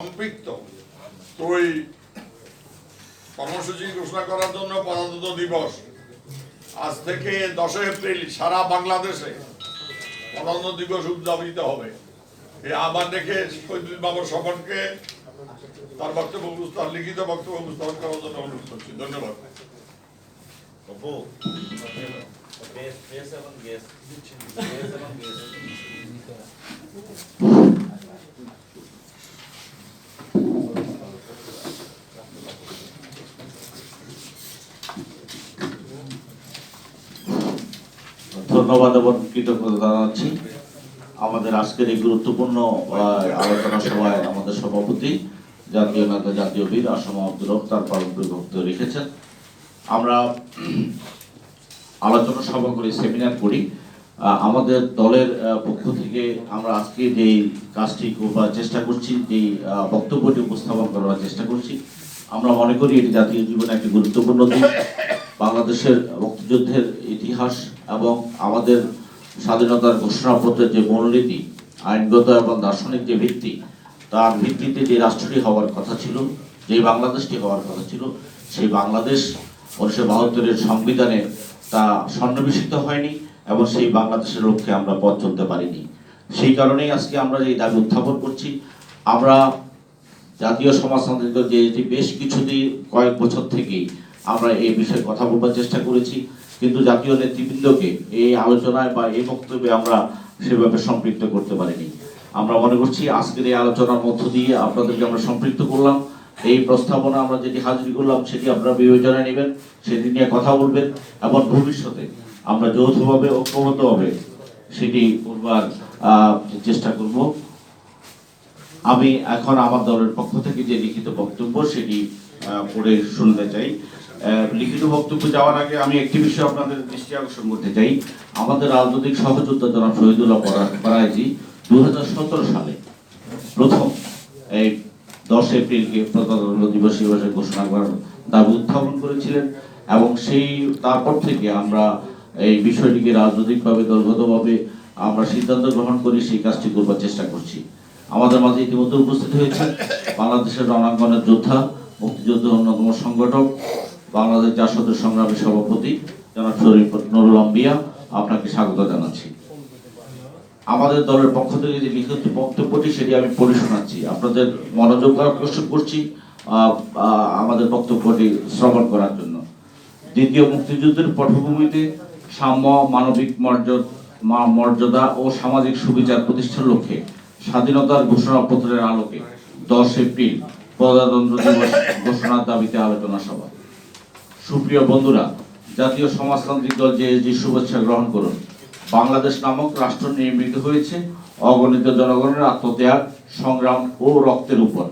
সম্পৃক্ত। তো ওই কর্মসূচি ঘোষণা করার জন্য প্রজাতন্ত্র দিবস। আজ থেকে দশই এপ্রিল সারা বাংলাদেশে প্রজাতন্ত্র দিবস উদযাপিত হবে। এই আহ্বান রেখে শহীদুল বাবর স্বপনকে তার বক্তব্য উপস্থাপন লিখিত বক্তব্য উপস্থাপন করার জন্য অনুরোধ করছি। ধন্যবাদ। এবং গেস বেশ এবং গেস ধন্যবাদ এবং কৃতজ্ঞতা জানাচ্ছি। আমাদের আজকের এই গুরুত্বপূর্ণ আলোচনা সভায় আমাদের সভাপতি, জাতীয় নেতা, জাতীয় বীর আসম আব্দুল হক তার পারস্পরিক বক্তব্য রেখেছেন। আমরা আলোচনা সভা করি সেমিনার করি। আমাদের দলের পক্ষ থেকে আমরা আজকে যেই কাজটি চেষ্টা করছি, যেই বক্তব্যটি উপস্থাপন করার চেষ্টা করছি আমরা মনে করি এটি জাতীয় জীবনে একটি গুরুত্বপূর্ণ দিন। বাংলাদেশের মুক্তিযুদ্ধের ইতিহাস এবং আমাদের স্বাধীনতার ঘোষণাপত্রের যে মূলনীতি, আইনগত এবং দার্শনিক যে ভিত্তি, তার ভিত্তিতে যে রাষ্ট্রটি হওয়ার কথা ছিল, যে বাংলাদেশটি হওয়ার কথা ছিল, সেই বাংলাদেশ উনিশশো বাহাত্তরের সংবিধানে তা সন্নিবেশিত হয়নি এবং সেই বাংলাদেশের লক্ষ্যে আমরা পথ চলতে পারিনি। সেই কারণেই আজকে আমরা যে দাবি উত্থাপন করছি, আমরা জাতীয় সমাজতান্ত্রিক যে এটি বেশ কিছুদিন, কয়েক বছর থেকেই আমরা এই বিষয়ে কথা বলবার চেষ্টা করেছি। কিন্তু জাতীয় নেতৃবৃন্দকে এই আলোচনায় বা এই বক্তব্যে আমরা সেভাবে সম্পৃক্ত করতে পারিনি। আমরা মনে করছি আজকের এই আলোচনার মধ্য দিয়ে আপনাদেরকে আমরা সম্পৃক্ত করলাম। এই প্রস্তাবনা আমরা যেটি হাজির করলাম, সেটি আপনারা বিবেচনায় নেবেন, সেটি নিয়ে কথা বলবেন এবং ভবিষ্যতে আমরা যৌথভাবে, ঐক্যবদ্ধভাবে সেটি করবার চেষ্টা করব। আমি এখন আমার দলের পক্ষ থেকে যে লিখিত বক্তব্য সেটি পড়ে শুনতে চাই। লিখিত বক্তব্য যাওয়ার আগে আমি একটি বিষয় আপনাদের দৃষ্টি আকর্ষণ করতে চাই। আমাদের রাজনৈতিক সহযোদ্ধা জনাব শহীদুল্লাহ পরাজি দু সালে প্রথম এই দশ এপ্রিলকে প্রজাতন্ত্র দিবস হিসেবে ঘোষণা করার দাবি উত্থাপন করেছিলেন এবং সেই, তারপর থেকে আমরা এই বিষয়টিকে রাজনৈতিকভাবে, দলগতভাবে আমরা সিদ্ধান্ত গ্রহণ করি সেই কাজটি করবার চেষ্টা করছি। আমাদের মাঝে ইতিমধ্যে উপস্থিত হয়েছেন বাংলাদেশের রণাঙ্গনের যোদ্ধা, মুক্তিযুদ্ধের অন্যতম সংগঠক, বাংলাদেশ জাসদের সংগ্রামী সভাপতি, জনাব শরীফ নুরুল আম্বিয়া, আপনাকে স্বাগত জানাচ্ছি। আমাদের দলের পক্ষ থেকে যে লিখিত বক্তব্যটি সেটি আমি পড়ে শোনাচ্ছি। আপনাদের মনোযোগ আকর্ষণ করছি আমাদের বক্তব্যটি শ্রবণ করার জন্য। দ্বিতীয় মুক্তিযুদ্ধের পটভূমিতে সাম্য, মানবিক মর্যাদা মর্যাদা ও সামাজিক সুবিচার প্রতিষ্ঠার লক্ষ্যে স্বাধীনতার ঘোষণাপত্রের আলোকে দশ এপ্রিল প্রজাতন্ত্র দিবস ঘোষণার দাবিতে আলোচনা সভা। সুপ্রিয় বন্ধুরা, জাতীয় সমাজতান্ত্রিক দল যে জেএসডি শুভেচ্ছা গ্রহণ করুন। বাংলাদেশ নামক রাষ্ট্র নির্মিত হয়েছে অগণিত জনগণের আত্মত্যাগ, সংগ্রাম ও রক্তের উপর।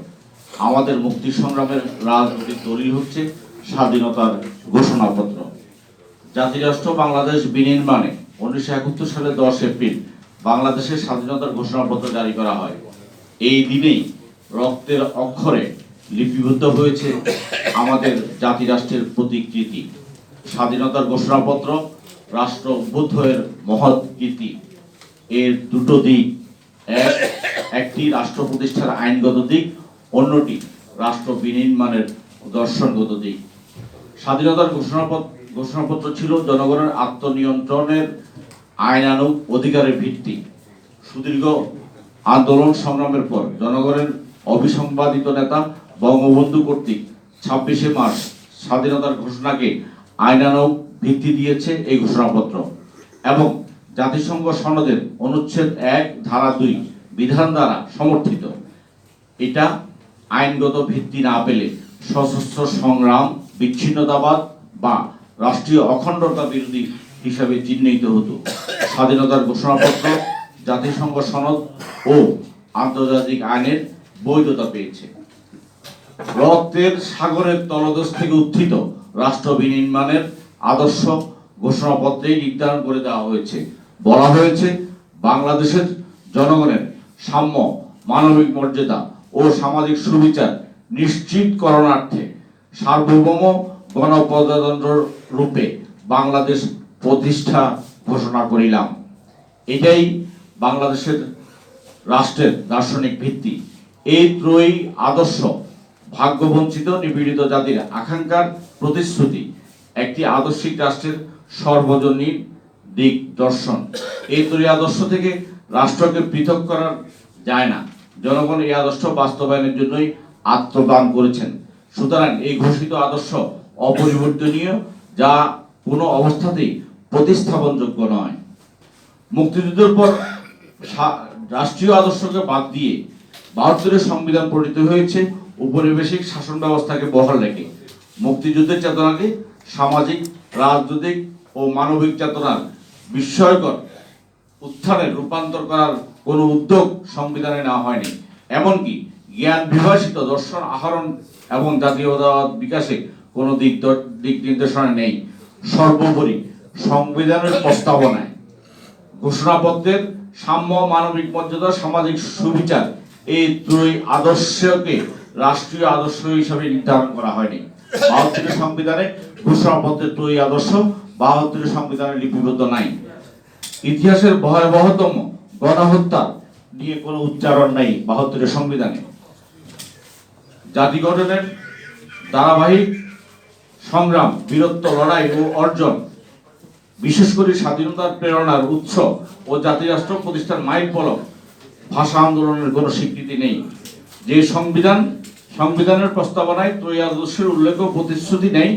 আমাদের মুক্তি সংগ্রামের রাজনৈতিক দলিল হচ্ছে স্বাধীনতার ঘোষণাপত্র। জাতিরাষ্ট্র বাংলাদেশ বিনির্মাণে উনিশশো একাত্তর সালে দশ এপ্রিল বাংলাদেশের স্বাধীনতার ঘোষণাপত্র জারি করা হয়। এই দিনেই রক্তের অক্ষরে লিপিবদ্ধ হয়েছে আমাদের জাতিরাষ্ট্রের প্রতিকৃতি। স্বাধীনতার ঘোষণাপত্র, রাষ্ট্র অভ্যুদয়ের মহৎ কীর্তি। এর দুটো দিক, এক, একটি রাষ্ট্র প্রতিষ্ঠার আইনগত দিক, অন্যটি রাষ্ট্র বিনির্মাণের দর্শনগত দিক। স্বাধীনতার ঘোষণাপত্র ঘোষণাপত্র ছিল জনগণের আত্মনিয়ন্ত্রণের আইনানুগ অধিকারের ভিত্তি। সুদীর্ঘ আন্দোলন সংগ্রামের পর জনগণের অবিসংবাদিত নেতা বঙ্গবন্ধু কর্তৃক ছাব্বিশে মার্চ স্বাধীনতার ঘোষণাকে আইনানুগ ভিত্তি দিয়েছে এই ঘোষণাপত্র এবং জাতিসংঘ সনদের অনুচ্ছেদ এক, ধারা দুই, বিধান দ্বারা সমর্থিত। এটা আইনগত ভিত্তি না পেলে সশস্ত্র সংগ্রাম, বিচ্ছিন্নতাবাদ বা রাষ্ট্রীয় অখণ্ডতা বিরোধী হিসাবে চিহ্নিত হতো। স্বাধীনতার ঘোষণাপত্র, জাতিসংঘ সনদ ও আন্তর্জাতিক আইনের বৈধতা পেয়েছে। রক্তের সাগরের তলদেশ থেকে উত্থিত রাষ্ট্র বিনির্মাণের আদর্শ ঘোষণাপত্রে নির্ধারণ করে দেওয়া হয়েছে। বলা হয়েছে, বাংলাদেশের জনগণের সাম্য, মানবিক মর্যাদা ও সামাজিক সুবিচার নিশ্চিত করণার্থে সার্বভৌম গণপ্রজাতন্ত্র রূপে বাংলাদেশ প্রতিষ্ঠা ঘোষণা করিলাম। এটাই বাংলাদেশের রাষ্ট্রের দার্শনিক ভিত্তি। এই ত্রয়ী আদর্শ, ভাগ্যবঞ্চিত, নিপীড়িত জাতির আকাঙ্ক্ষার প্রতিশ্রুতি একটি আদর্শিক রাষ্ট্রের সর্বজনীন দিক দর্শন। এই ত্রয়ী আদর্শ থেকে রাষ্ট্রকে পৃথক করা যায় না। জনগণ এই আদর্শ বাস্তবায়নের জন্যই আত্মদান করেছেন। সুতরাং এই ঘোষিত আদর্শ অপরিবর্তনীয়, যা কোনো অবস্থাতেই প্রতিস্থাপনযোগ্য নয়। মুক্তিযুদ্ধের পর রাষ্ট্রীয় আদর্শকে বাদ দিয়ে বাহাত্তরের সংবিধান প্রণীত হয়েছে উপনিবেশিক শাসন ব্যবস্থাকে বহাল রেখে। মুক্তিযুদ্ধের চেতনাকে সামাজিক, রাজনৈতিক ও মানবিক চেতনার বিস্ময়কর উত্থানে রূপান্তর করার কোনো উদ্যোগ সংবিধানে নেওয়া হয়নি। এমনকি জ্ঞান বিভাষিত দর্শন, আহরণ এবং জাতীয়তাবাদ বিকাশে কোনো দিক দিক নির্দেশনা নেই। সর্বোপরি সংবিধানের প্রস্তাবনায়। ঘোষণাপত্রের সাম্য মানবিক মর্যাদা, সামাজিক সুবিচার এই দুই আদর্শকে রাষ্ট্রীয় আদর্শ হিসাবে নির্ধারণ করা হয়নি। বাহাত্তরের সংবিধানে ঘোষণাপত্রের দুই আদর্শ, বাহাত্তরের সংবিধানে লিপিবদ্ধ নাই। ইতিহাসের ভয়াবহতম গণহত্যা নিয়ে কোনো উচ্চারণ নাই বাহাত্তরের সংবিধানে। জাতি গঠনের ধারাবাহিক সংগ্রাম, বীরত্ব, লড়াই ও অর্জন, বিশেষ করে স্বাধীনতার প্রেরণার উৎস ও জাতিরাষ্ট্র প্রতিষ্ঠার মাইল ফলক ভাষা আন্দোলনের কোনো স্বীকৃতি নেই। যে সংবিধান, সংবিধানের প্রস্তাবনায় ত্রয়ী আদর্শের উল্লেখ প্রতিশ্রুতি নেই,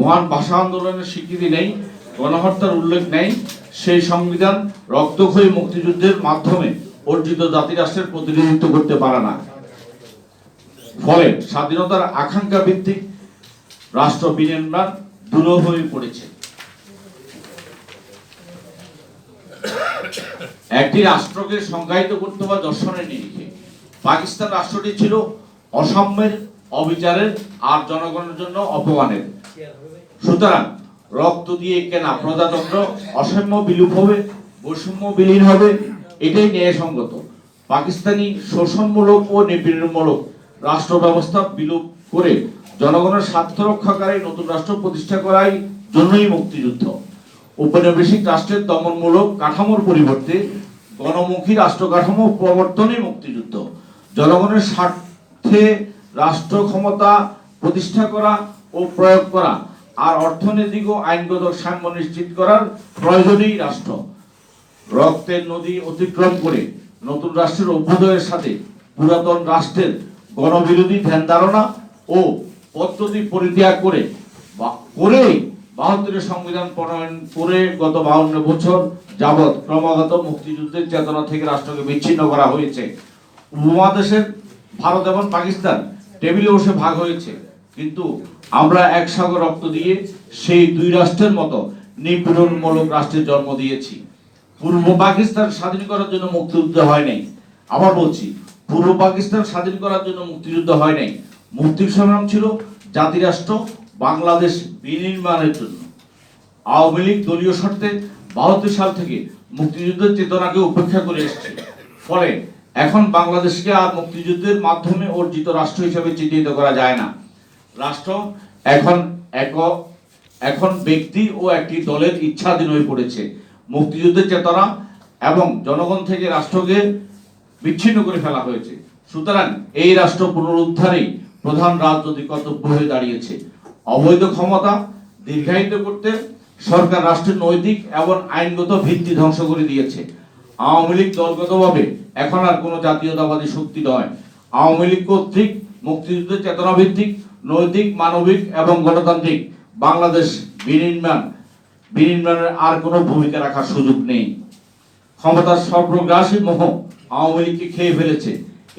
মহান ভাষা আন্দোলনের স্বীকৃতি নেই, গণহত্যার উল্লেখ নেই, সেই সংবিধান রক্তক্ষয়ী মুক্তিযুদ্ধের মাধ্যমে অর্জিত জাতিরাষ্ট্রের প্রতিনিধিত্ব করতে পারে না। ফলে স্বাধীনতার আকাঙ্ক্ষা ভিত্তিক রাষ্ট্র বিনির্মাণ দুরূহ হয়ে পড়েছে। একটি রাষ্ট্রকে সংজ্ঞায়িত করতে বা দর্শনের নিরিখে। পাকিস্তান রাষ্ট্রটি ছিল অসাম্যের অবিচারের আর জনগণের জন্য অপমানের। সুতরাং রক্ত দিয়ে কেনা প্রজাতন্ত্র অসাম্য বিলুপ হবে, বৈষম্য বিলীন হবে, এটাই ন্যায়সঙ্গত। পাকিস্তানি শোষণমূলক ও নিপীড়নমূলক রাষ্ট্র ব্যবস্থা বিলুপ করে জনগণের স্বার্থ রক্ষাকারী নতুন রাষ্ট্র প্রতিষ্ঠা করাই জন্যই মুক্তিযুদ্ধ। উপনিবেশিক রাষ্ট্রের দমনমূলক কাঠামোর পরিবর্তে গণমুখী রাষ্ট্র কাঠামো প্রবর্তনই মুক্তিযুদ্ধ। জনগণের স্বার্থে রাষ্ট্র ক্ষমতা প্রতিষ্ঠা করা ও প্রয়োগ করা আর অর্থনৈতিক ও আইনগত সাম্য নিশ্চিত করার প্রয়োজনেই রাষ্ট্র। রক্তের নদী অতিক্রম করে নতুন রাষ্ট্রের অভ্যুদয়ের সাথে পুরাতন রাষ্ট্রের গণবিরোধী ধ্যান ধারণা ও পদ্ধতি পরিত্যাগ করে বা- করে বাহাত্তরের সংবিধান প্রণয়ন করে গত বাউন্ন বছর যাবৎ ক্রমাগত মুক্তিযুদ্ধের চেতনা থেকে রাষ্ট্রকে বিচ্ছিন্ন করা হয়েছে। উপমহাদেশের ভারত এবং পাকিস্তান টেবিলে বসে ভাগ হয়েছে। কিন্তু আমরা এক সাগর রক্ত দিয়ে সেই দুই রাষ্ট্রের মতো নিপীড়নমূলক রাষ্ট্রের জন্ম দিয়েছি। পূর্ব পাকিস্তান স্বাধীন করার জন্য মুক্তিযুদ্ধ হয় নাই। আবার বলছি, পূর্ব পাকিস্তান স্বাধীন করার জন্য মুক্তিযুদ্ধ হয় নাই। মুক্তির সংগ্রাম ছিল জাতিরাষ্ট্র বাংলাদেশ বিনির্মাণের জন্য। আওয়ামী লীগ দলীয় শর্তে বাহাত্তর সাল থেকে মুক্তিযুদ্ধের চেতনাকে উপেক্ষা করে এসেছে। ফলে এখন বাংলাদেশকে আর মুক্তিযুদ্ধের মাধ্যমে অর্জিত রাষ্ট্র হিসেবে চিহ্নিত করা যায় না। রাষ্ট্র এখন এক এখন ব্যক্তি ও একটি দলের ইচ্ছাধীন হয়ে পড়েছে। মুক্তিযুদ্ধের চেতনা এবং জনগণ থেকে রাষ্ট্রকে বিচ্ছিন্ন করে ফেলা হয়েছে। সুতরাং এই রাষ্ট্র পুনরুদ্ধারেই প্রধান রাজনৈতিক কর্তব্য হয়ে দাঁড়িয়েছে, অবৈধ ক্ষমতা দীর্ঘায়িত করতে সরকার রাষ্ট্রের নৈতিক এবং আইনগত ভিত্তি ধ্বংস করে দিয়েছে। আওয়ামী লীগ দলগতভাবে এখন আর কোনো জাতীয়তাবাদী শক্তি নয়। আওয়ামী লীগ কর্তৃক মুক্তিযুদ্ধের চেতনা ভিত্তিক, নৈতিক, মানবিক এবং গণতান্ত্রিক বাংলাদেশ বিনির্মাণ, বিনির্মাণের আর কোনো ভূমিকা রাখার সুযোগ নেই। ক্ষমতার সর্বগ্রাসী মোহ আওয়ামী লীগকে খেয়ে ফেলেছে।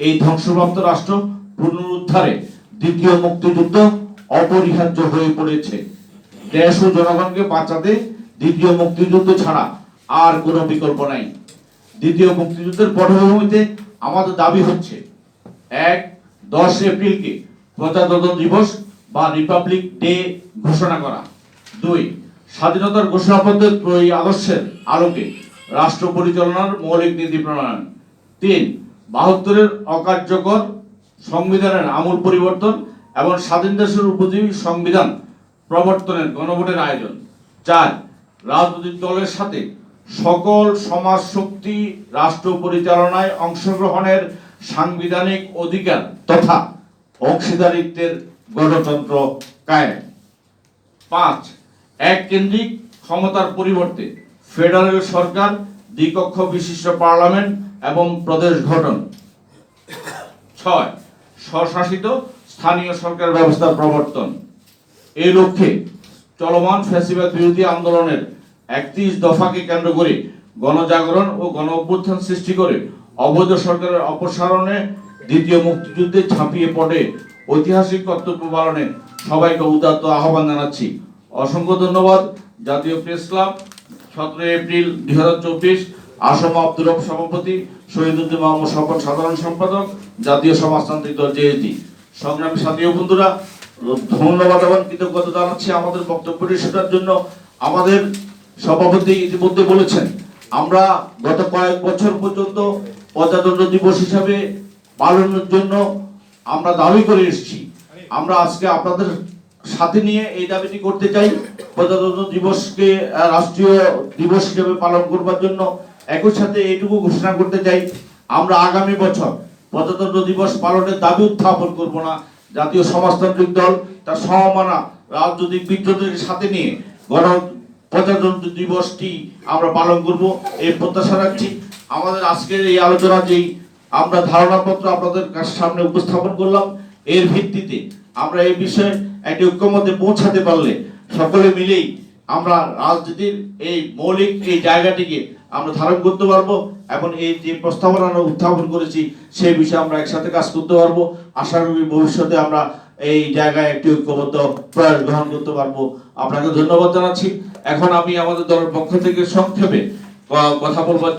এই ধ্বংসপ্রাপ্ত রাষ্ট্র পুনরুদ্ধারে দ্বিতীয় মুক্তিযুদ্ধ অপরিহার্য হয়ে পড়েছে। দেশ ও জনগণকে বাঁচাতে দ্বিতীয় মুক্তিযুদ্ধ ছাড়া আর কোনো বিকল্প নাই। দ্বিতীয় মুক্তিযুদ্ধের পটভূমিতে আমাদের দাবি হচ্ছে, এক, দশ এপ্রিলকে প্রজাতন্ত্র দিবস বা রিপাবলিক ডে ঘোষণা করা। দুই, স্বাধীনতার ঘোষণাপত্রের ত্রয়ী আদর্শের আলোকে রাষ্ট্র পরিচালনার মৌলিক নীতি প্রণয়ন। তিন, বাহাত্তরের অকার্যকর সংবিধানের আমূল পরিবর্তন এবং স্বাধীন দেশের উপযোগী সংবিধান প্রবর্তনের গণভোটের আয়োজন। চার, রাজনৈতিক দলের সাথে সকল সমাজ শক্তি রাষ্ট্র পরিচালনায় অংশগ্রহণের সাংবিধানিক অধিকার তথা অংশীদারিত্বের গণতন্ত্র কায়েম। পাঁচ এক কেন্দ্রিক ক্ষমতার পরিবর্তে ফেডারেল সরকার, দ্বিকক্ষ বিশিষ্ট পার্লামেন্ট এবং প্রদেশ গঠন। ছয় স্বশাসিত স্থানীয় সরকার ব্যবস্থার প্রবর্তন। এই লক্ষ্যে চলমান ফ্যাসিবাদ বিরোধী আন্দোলনের একত্রিশ দফাকে কেন্দ্র করে গণজাগরণ ও গণ অভ্যুত্থান সৃষ্টি করে অবৈধ সরকারের অপসারণে দ্বিতীয় মুক্তিযুদ্ধে ঝাঁপিয়ে পড়ে ঐতিহাসিক কর্তব্য পালনে সবাইকে উদাত্ত আহ্বান জানাচ্ছি। অসংখ্য ধন্যবাদ। জাতীয় প্রেস ক্লাব সতেরো এপ্রিল দুই হাজার চব্বিশ, আসম আব্দুল সভাপতি শহীদুদ্দিন মোহাম্মদ স্বপন সাধারণ সম্পাদক, জাতীয় সমাজতান্ত্রিক দল জেএসডি। সংগ্রামী সাথী বন্ধুরা, ধন্যবাদ এবং কৃতজ্ঞতা জানাচ্ছি আমাদের বক্তব্যটি শোনার জন্য। আমাদের সভাপতি ইতিমধ্যে বলেছেন, আমরা গত কয়েক বছর পর্যন্ত প্রজাতন্ত্র দিবস হিসাবে পালনের জন্য আমরা দাবি করে এসেছি। আমরা আজকে আপনাদের সাথে নিয়ে এই দাবিটি করতে চাই, প্রজাতন্ত্র দিবসকে, রাষ্ট্রীয় দিবস হিসেবে পালন করবার জন্য। একই সাথে এইটুকু ঘোষণা করতে চাই, আমরা আগামী বছর প্রজাতন্ত্র দিবস পালনের দাবি উত্থাপন করব না। জাতীয় সমাজতান্ত্রিক দল তার সমমানা রাজনৈতিক বিদ্রোহীদের সাথে নিয়ে গণ প্রজাতন্ত্র দিবসটি আমরা পালন করব, এই প্রত্যাশা রাখছি। আমাদের আজকের এই আলোচনা যেই আমরা ধারণাপত্র আপনাদের কাছে সামনে উপস্থাপন করলাম, এর ভিত্তিতে আমরা এই বিষয়ে একটি ঐক্যমধ্যে পৌঁছাতে পারলে সকলে মিলেই আমরা রাজনীতির এই মৌলিক এই জায়গাটিকে আমরা ধারণ করতে পারব এখন এই যে প্রস্তাবনা আমরা উত্থাপন করেছি, সেই বিষয়ে আমরা একসাথে কাজ করতে পারব। আশা করি ভবিষ্যতে আমরা এই জায়গায় একটি ঐক্যবদ্ধ প্রয়াস গ্রহণ করতে পারব। আপনাকে ধন্যবাদ জানাচ্ছি। এখন আমি আমাদের দলের পক্ষ থেকে সংক্ষেপে কথা বলব।